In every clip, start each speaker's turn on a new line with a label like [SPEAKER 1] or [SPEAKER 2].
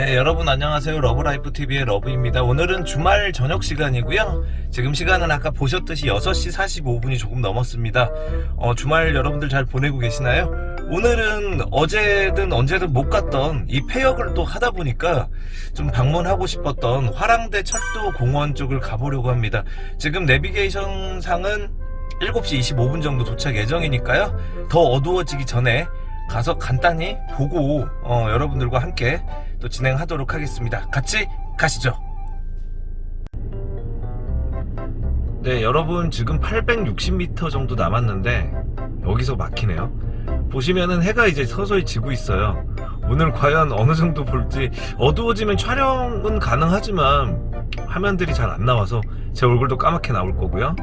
[SPEAKER 1] 네, 여러분 안녕하세요. 러브라이프 TV의 러브입니다. 오늘은 주말 저녁 시간이고요. 지금 시간은 아까 보셨듯이 6시 45분이 조금 넘었습니다. 어, 주말 여러분들 잘 보내고 계시나요? 오늘은 어제든 언제든 못 갔던 이 폐역을 또 하다 보니까 좀 방문하고 싶었던 화랑대 철도 공원 쪽을 가보려고 합니다. 지금 내비게이션 상은 7시 25분 정도 도착 예정이니까요. 더 어두워지기 전에 가서 간단히 보고 어, 여러분들과 함께 또 진행하도록 하겠습니다. 같이 가시죠. 네, 여러분 지금 860m 정도 남았는데 여기서 막히네요. 보시면은 해가 이제 서서히 지고 있어요. 오늘 과연 어느 정도 볼지 어두워지면 촬영은 가능하지만 화면들이 잘 안 나와서 제 얼굴도 까맣게 나올 거고요.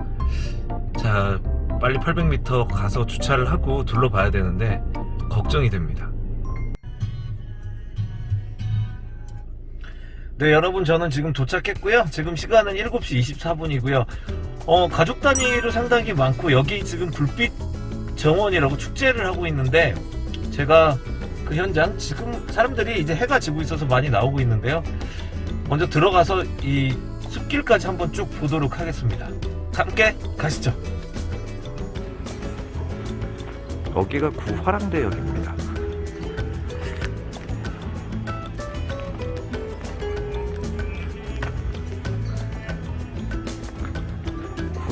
[SPEAKER 1] 자, 빨리 800m 가서 주차를 하고 둘러봐야 되는데 걱정이 됩니다. 네, 여러분 저는 지금 도착했고요. 지금 시간은 7시 24분이고요. 어, 가족 단위로 상당히 많고 여기 지금 불빛 정원이라고 축제를 하고 있는데 제가 그 현장 지금 사람들이 이제 해가 지고 있어서 많이 나오고 있는데요. 먼저 들어가서 이 숲길까지 한번 쭉 보도록 하겠습니다. 함께 가시죠. 여기가 구화랑대역입니다.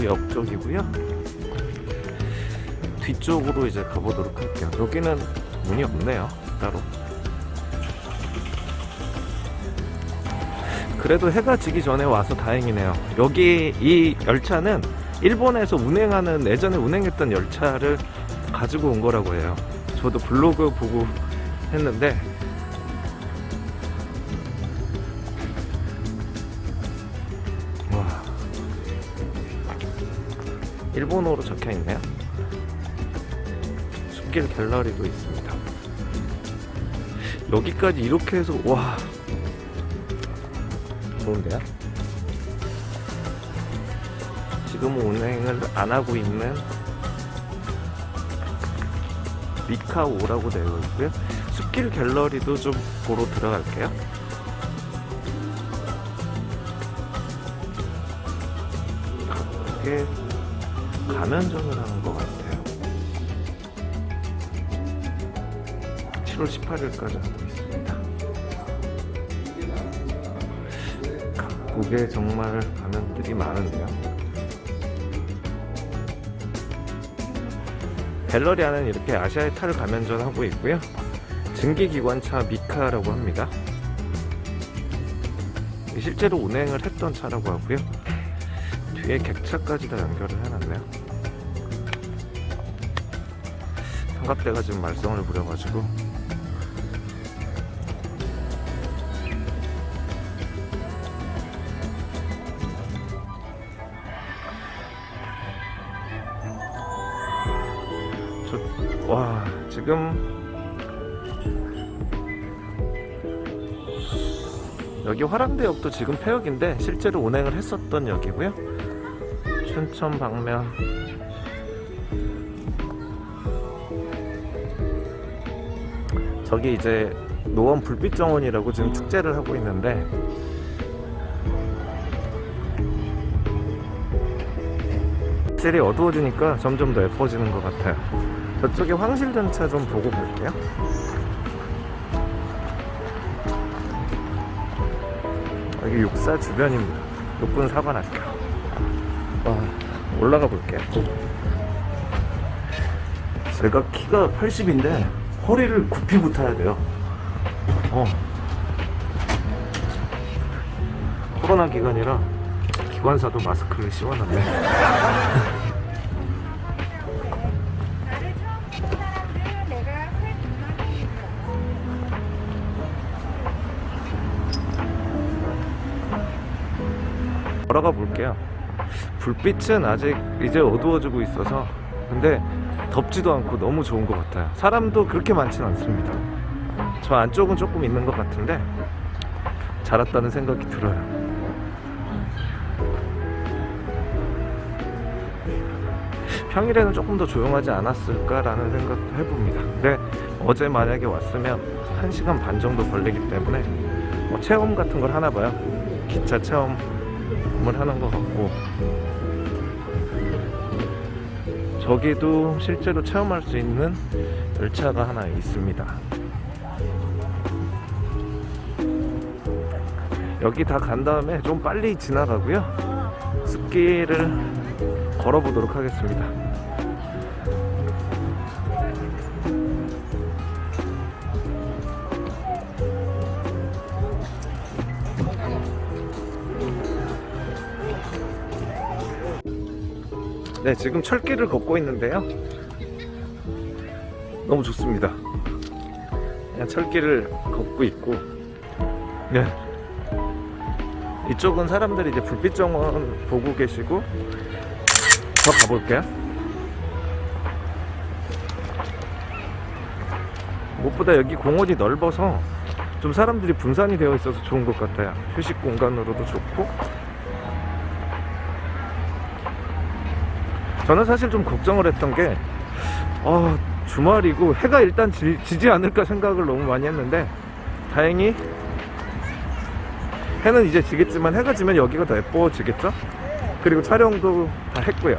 [SPEAKER 1] 구역 쪽이고요. 뒤쪽으로 이제 가보도록 할게요. 여기는 문이 없네요. 따로. 그래도 해가 지기 전에 와서 다행이네요. 여기 이 열차는 일본에서 운행하는 예전에 운행했던 열차를 가지고 온 거라고 해요. 저도 블로그 보고 했는데 일본어로 적혀 있네요. 숲길 갤러리도 있습니다. 여기까지 이렇게 해서 와 좋은데요? 지금은 운행을 안 하고 있는 미카오라고 되어 있고요. 숲길 갤러리도 좀 보러 들어갈게요. 이게 가면전을 하는 것 같아요. 7월 18일까지 하고 있습니다. 각국에 정말 가면들이 많은데요. 안은 이렇게 아시아의 탈 가면전 하고 있고요. 증기기관차 미카라고 합니다. 실제로 운행을 했던 차라고 하고요. 뒤에 객차까지 다 연결을 해놨네요. 삼각대가 지금 말썽을 부려가지고 저, 와 지금 여기 화랑대역도 지금 폐역인데 실제로 운행을 했었던 역이고요. 춘천 방면 저기 이제 노원 불빛 정원이라고 지금 축제를 하고 있는데 확실히 어두워지니까 점점 더 예뻐지는 것 같아요. 저쪽에 황실전차 좀 보고 볼게요. 여기 육사 주변입니다. 육군 사관학교. 와, 올라가 볼게요. 제가 키가 80인데 허리를 굽히고 타야 돼요. 어. 코로나 기간이라 기관사도 마스크를 씌워놨네. 걸어가 볼게요. 불빛은 아직 이제 어두워지고 있어서 근데 덥지도 않고 너무 좋은 것 같아요. 사람도 그렇게 많지는 않습니다. 저 안쪽은 조금 있는 것 같은데 잘 왔다는 생각이 들어요. 평일에는 조금 더 조용하지 않았을까라는 생각도 해봅니다. 근데 어제 만약에 왔으면 1시간 반 정도 걸리기 때문에 뭐 체험 같은 걸 하나 봐요. 기차 체험을 하는 것 같고 저기도 실제로 체험할 수 있는 열차가 하나 있습니다. 여기 다 간 다음에 좀 빨리 지나가고요. 숲길을 걸어보도록 하겠습니다. 네, 지금 철길을 걷고 있는데요. 너무 좋습니다. 그냥 철길을 걷고 있고, 네. 이쪽은 사람들이 이제 불빛 정원 보고 계시고, 더 가볼게요. 무엇보다 여기 공원이 넓어서 좀 사람들이 분산이 되어 있어서 좋은 것 같아요. 휴식 공간으로도 좋고, 저는 사실 좀 걱정을 했던 게 어, 주말이고 해가 일단 지, 지지 않을까 생각을 너무 많이 했는데 다행히 해는 이제 지겠지만 해가 지면 여기가 더 예뻐지겠죠? 그리고 촬영도 다 했고요.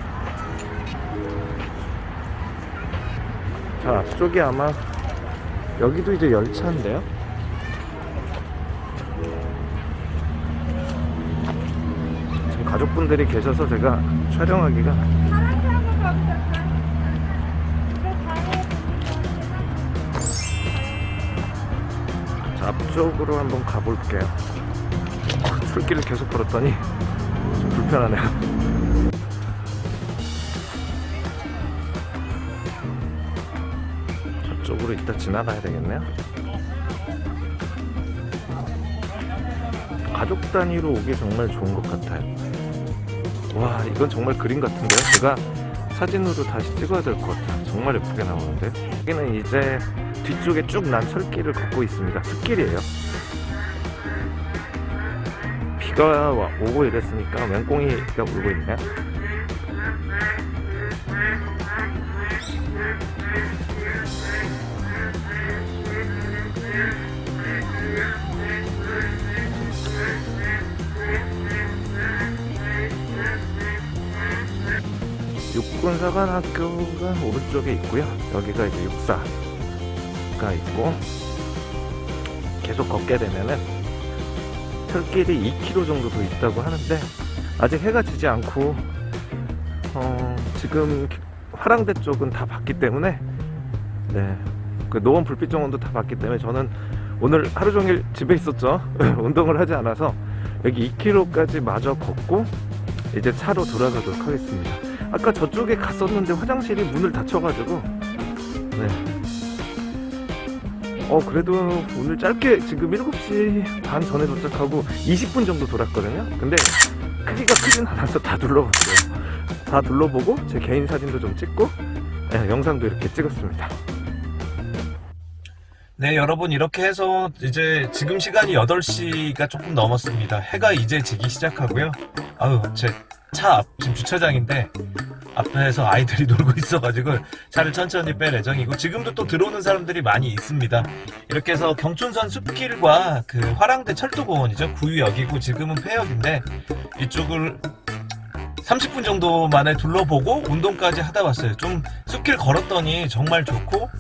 [SPEAKER 1] 자, 앞쪽이 아마 여기도 이제 열차인데요. 지금 가족분들이 계셔서 제가 촬영하기가 앞쪽으로 한번 가볼게요. 아, 출길을 계속 걸었더니 좀 불편하네요. 저쪽으로 이따 지나가야 되겠네요. 가족 단위로 오기 정말 좋은 것 같아요. 와, 이건 정말 그림 같은데요? 제가 사진으로 다시 찍어야 될 것 같아요. 정말 예쁘게 나오는데. 여기는 이제 뒤쪽에 쭉 난 철길을 걷고 있습니다. 숲길이에요. 비가 와- 오고 이랬으니까 맹꽁이가 울고 있네. 육군사관학교가 오른쪽에 있고요. 여기가 이제 육사 가 있고 계속 걷게 되면은 철길이 2km 정도 더 있다고 하는데 아직 해가 지지 않고 어, 지금 화랑대 쪽은 다 봤기 때문에 네. 그 노원 불빛 정원도 다 봤기 때문에 저는 오늘 하루 종일 집에 있었죠. 운동을 하지 않아서 여기 2km까지 마저 걷고 이제 차로 돌아가도록 하겠습니다. 아까 저쪽에 갔었는데 화장실이 문을 닫혀가지고 네. 어 그래도 오늘 짧게 지금 7시 반 전에 도착하고 20분 정도 돌았거든요. 근데 크기가 크진 않아서 다 둘러봤어요. 다 둘러보고 제 개인 사진도 좀 찍고 네, 영상도 이렇게 찍었습니다. 네, 여러분 이렇게 해서 이제 지금 시간이 8시가 조금 넘었습니다. 해가 이제 지기 시작하고요. 아유, 제 차앞 지금 주차장인데 앞에서 아이들이 놀고 있어가지고 차를 천천히 뺄 예정이고 지금도 또 들어오는 사람들이 많이 있습니다. 이렇게 해서 경춘선 숲길과 그 화랑대 철도공원이죠. 구유역이고 지금은 폐역인데 이쪽을 30분 정도 만에 둘러보고 운동까지 하다 왔어요. 좀 숲길 걸었더니 정말 좋고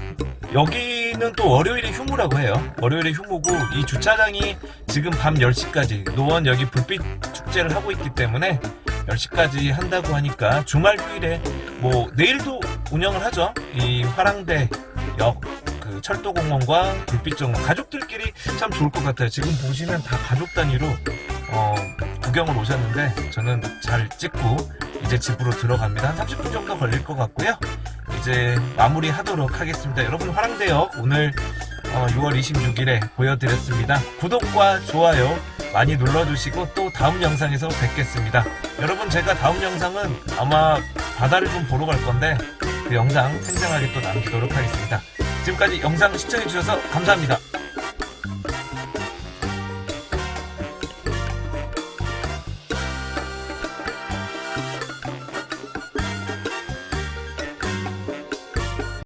[SPEAKER 1] 여기는 또 월요일이 휴무라고 해요. 월요일이 휴무고 이 주차장이 지금 밤 10시까지 노원 여기 불빛 축제를 하고 있기 때문에 10시까지 한다고 하니까 주말 휴일에 뭐 내일도 운영을 하죠. 이 화랑대 역 그 철도공원과 불빛정원 가족들끼리 참 좋을 것 같아요. 지금 보시면 다 가족 단위로 어, 구경을 오셨는데 저는 잘 찍고 이제 집으로 들어갑니다. 한 30분 정도 걸릴 것 같고요. 이제 마무리 하도록 하겠습니다. 여러분 화랑대역 오늘 어, 6월 26일에 보여드렸습니다. 구독과 좋아요 많이 눌러주시고 또 다음 영상에서 뵙겠습니다. 여러분 제가 다음 영상은 아마 바다를 좀 보러 갈 건데 그 영상 생생하게 또 남기도록 하겠습니다. 지금까지 영상 시청해주셔서 감사합니다.